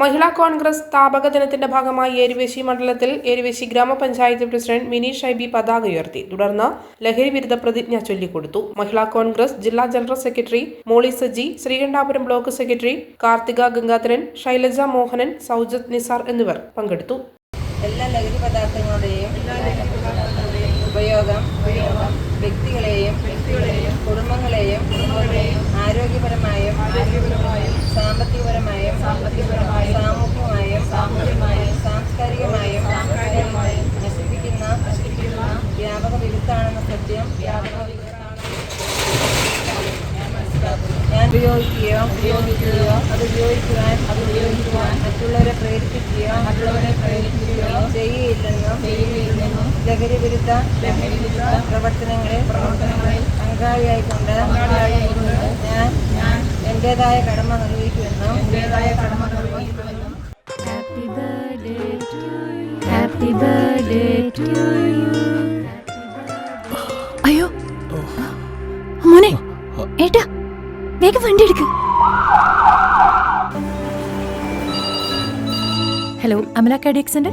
മഹിളാ കോൺഗ്രസ് സ്ഥാപക ദിനത്തിന്റെ ഭാഗമായി എരുവേശി മണ്ഡലത്തിൽ എരുവേശി ഗ്രാമപഞ്ചായത്ത് പ്രസിഡന്റ് മിനി ഷൈബി പതാക ഉയർത്തി. തുടർന്ന് ലഹരി വിരുദ്ധ പ്രതിജ്ഞ ചൊല്ലിക്കൊടുത്തു. മഹിളാ കോൺഗ്രസ് ജില്ലാ general secretary Molly Saji Sreekandapuram block secretary Karthika Gangadharan Shailaja Mohanan Soujath Nisar എന്നിവർ പങ്കെടുത്തു. എല്ലാ ലഹരി പദാർത്ഥങ്ങളുടെയും ഉപയോഗം വ്യക്തികളെയും കുടുംബങ്ങളെയും ആരോഗ്യപരമായും സാമ്പത്തികപരമായും സാമൂഹികമായും സാംസ്കാരികമായും നശിപ്പിക്കുന്ന വ്യാപക വിരുദ്ധാണെന്ന സത്യം ഞാൻ ഉപയോഗിക്കുകയോ ഉപയോഗിക്കുകയോ അത് ഉപയോഗിക്കുവാൻ അത് ഉപയോഗിക്കുവാൻ മറ്റുള്ളവരെ പ്രേരിപ്പിക്കുകയോ മറ്റുള്ളവരെ പ്രേരിപ്പിക്കുകയോ ചെയ്യുകയില്ലെന്നും ചെയ്യുകയില്ലെന്നും ലഹരി വിരുദ്ധ ലഹരി വിരുദ്ധ പ്രവർത്തനങ്ങളിൽ പ്രവർത്തനങ്ങളിൽ പങ്കാളിയായിക്കൊണ്ട് ഞാൻ എന്റെതായ കടമ നിർവഹിക്കുമെന്നും എന്റെതായ കടമ നിർവഹിക്കുമെന്നും Happy birthday to you. Happy birthday അയ്യോ. മോനെ ഏട്ടാ വേഗം വണ്ടി എടുക്ക്. Hello Amala cardiac centre